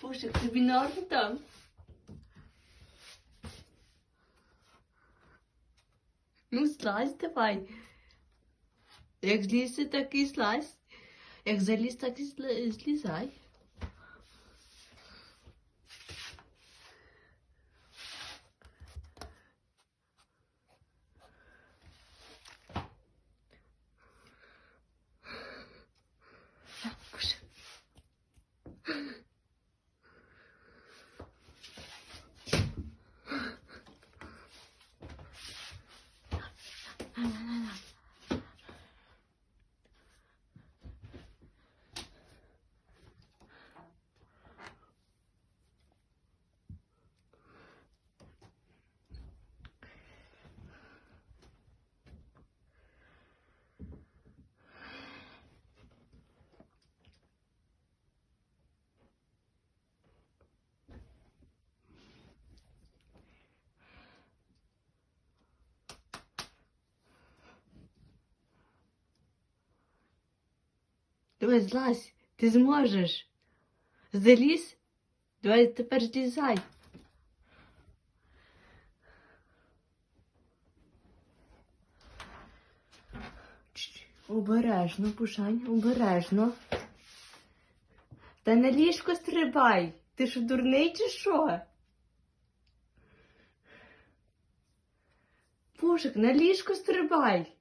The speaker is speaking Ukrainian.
Фушик, тобі норм там? Ну, слазь давай. Як злізти, так і слазь. Як заліз, так і зли- 啊啊啊啊 Давай злазь, ти зможеш. Залізь? Давай тепер злізай. Обережно, Пушань, обережно. Та на ліжко стрибай. Ти що, дурний чи що? Пушик, на ліжко стрибай.